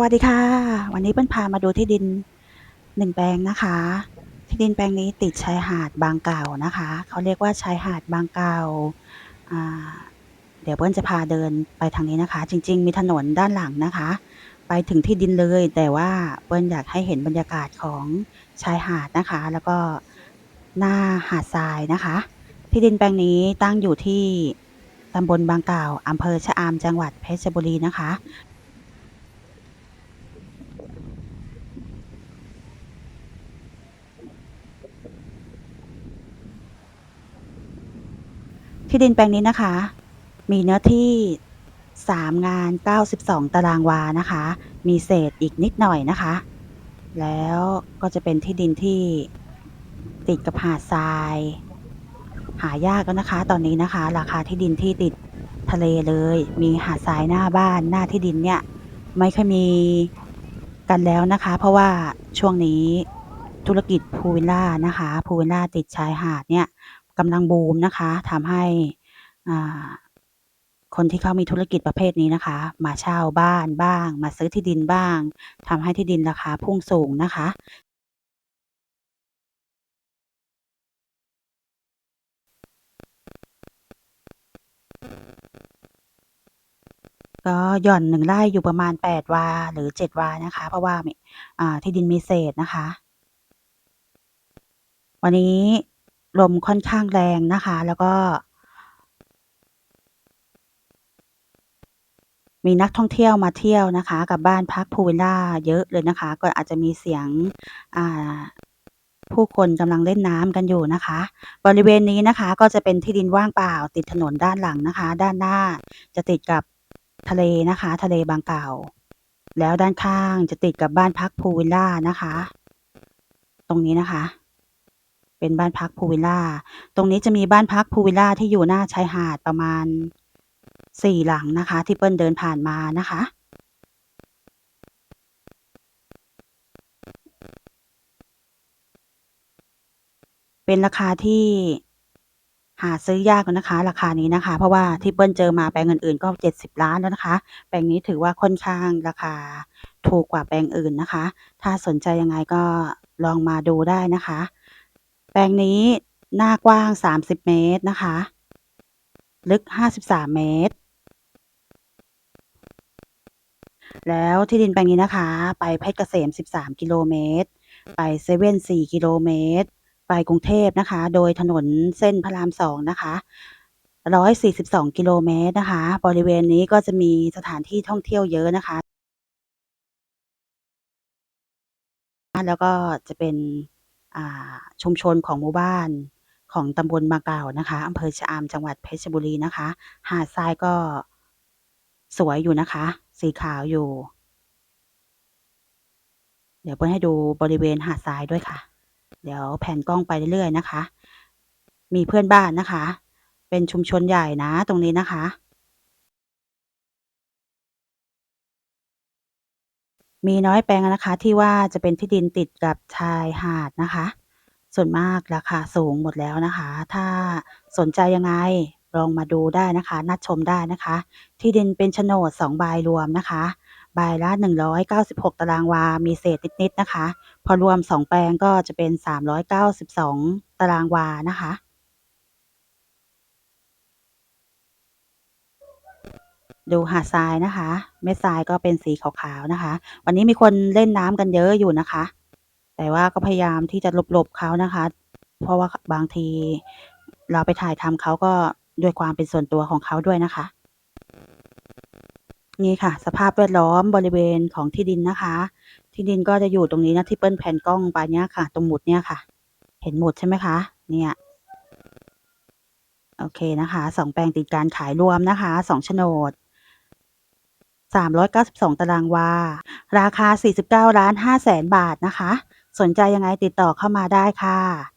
วัสดีค่ะ วันนี้เปิ้ลพามาดูที่ดินหนึ่งแปลงนะคะ ที่ดินแปลงนี้ติดชายหาดบางเก่านะคะ เขาเรียกว่าชายหาดบางเก่าอ่าเดี๋ยวเปิ้ลจะพาเดินไปทางนี้นะคะ จริง ๆ มีถนนด้านหลังนะคะ ไปถึงที่ดินเลย แต่ว่าเปิ้ลอยากให้เห็นบรรยากาศของชายหาดนะคะ แล้วก็หน้าหาดทรายนะคะ ที่ดินแปลงนี้ตั้งอยู่ที่ตำบลบางเก่าอำเภอชะอำจังหวัดเพชรบุรีนะคะ ที่ดินแปลงนี้นะคะ มีเนื้อที่ 3 งาน 92 ตารางวานะคะ มีเศษอีกนิดหน่อยนะคะ แล้วก็จะเป็นที่ดินที่ติดกับหาดทราย หายากแล้วนะคะ ตอนนี้นะคะ ราคาที่ดินที่ติดทะเลเลย มีหาดทรายหน้าบ้านหน้าที่ดินเนี่ย ไม่ค่อยมีกันแล้วนะคะ เพราะว่าช่วงนี้ธุรกิจพูลวิลล่านะคะพูลวิลล่าติดชายหาดเนี่ย กำลังบูมนะคะทำให้คนที่เขามีธุรกิจประเภทนี้นะคะ มาเช่าบ้านบ้าง มาซื้อที่ดินบ้างทำให้ที่ดินราคาพุ่งสูงนะคะ ก็หย่อน1ไร่อยู่ประมาณ 8 วาหรือ 7 วานะคะ เพราะว่ามีอ่าที่ดินมีเศษนะคะ วันนี้ ลมค่อนข้างแรงนะคะ แล้วก็ มีนักท่องเที่ยวมาเที่ยวนะคะ กับบ้านพักพูลวิลล่าเยอะเลยนะคะ ก็อาจจะมีเสียงอ่าผู้คนกำลังเล่นน้ำกันอยู่นะคะ บริเวณนี้นะคะ ก็จะเป็นที่ดินว่างเปล่า ติดถนนด้านหลังนะคะ ด้านหน้าจะติดกับทะเลนะคะ ทะเลบางเก่า แล้วด้านข้างจะติดกับบ้านพักพูลวิลล่านะคะ ตรงนี้นะคะ เป็นบ้านพักพูลวิลล่า ตรงนี้จะมีบ้านพักพูลวิลล่าที่อยู่หน้าชายหาดประมาณ4หลังนะคะ ที่เปิ้ลเดินผ่านมานะคะ เป็นราคาที่หาซื้อยากนะคะ ราคานี้นะคะ เพราะว่าที่เปิ้ลเจอมาแปลงอื่นๆก็ 70 ล้านแล้วนะคะ แปลงนี้ถือว่าค่อนข้างราคาถูกกว่าแปลงอื่นนะคะ ถ้าสนใจยังไงก็ลองมาดูได้นะคะ แปลงนี้หน้ากว้าง 30 เมตรนะคะ ลึก 53 เมตร แล้วที่ดินแปลงนี้นะคะ ไปเพชรเกษม 13 กิโลเมตร ไปเซเว่น4กิโลเมตร ไปกรุงเทพนะคะ โดยถนนเส้นพระราม2นะคะ142 กิโลเมตรนะคะ บริเวณนี้ก็จะมีสถานที่ท่องเที่ยวเยอะนะคะ แล้วก็จะเป็น ชุมชนของหมู่บ้านของตำบลบาเก่านะคะอำเภอชะอำจังหวัดเพชรบุรีนะคะ หาดทรายก็สวยอยู่นะคะ สีขาวอยู่ เดี๋ยวเปิ้ลให้ดูบริเวณหาดทรายด้วยค่ะ เดี๋ยวแผ่นกล้องไปเรื่อยๆนะคะ มีเพื่อนบ้านนะคะ เป็นชุมชนใหญ่นะตรงนี้นะคะ มีน้อยแปลงนะคะที่ว่าจะเป็นที่ดินติดกับชายหาดนะคะ ส่วนมากราคาสูงหมดแล้วนะคะ ถ้าสนใจยังไงลองมาดูได้นะคะ นัดชมได้นะคะ ที่ดินเป็นโฉนด2ใบรวมนะคะ ใบละ 196 ตารางวา มีเศษนิดๆนะคะ พอรวม 2 แปลงก็จะเป็น 392 ตารางวานะคะ ดูหาดทรายนะคะ เม็ดทรายก็เป็นสีขาวๆนะคะ วันนี้มีคนเล่นน้ำกันเยอะอยู่นะคะ แต่ว่าก็พยายามที่จะหลบๆเขานะคะ เพราะว่าบางทีเราไปถ่ายทำเขาก็ด้วยความเป็นส่วนตัวของเขาด้วยนะคะ นี่ค่ะ สภาพแวดล้อมบริเวณของที่ดินนะคะ ที่ดินก็จะอยู่ตรงนี้นะที่เปิ้ลแพนกล้องไปเนี่ยค่ะ ตรงหมุดเนี่ยค่ะ เห็นหมุดใช่ไหมคะ?เนี่ยโอเคนะคะ2แปลงติดกันขายรวมนะคะ2โฉนด 392 ตารางวา ราคา 49ล้าน5แสนบาทนะคะ สนใจยังไงติดต่อเข้ามาได้ค่ะ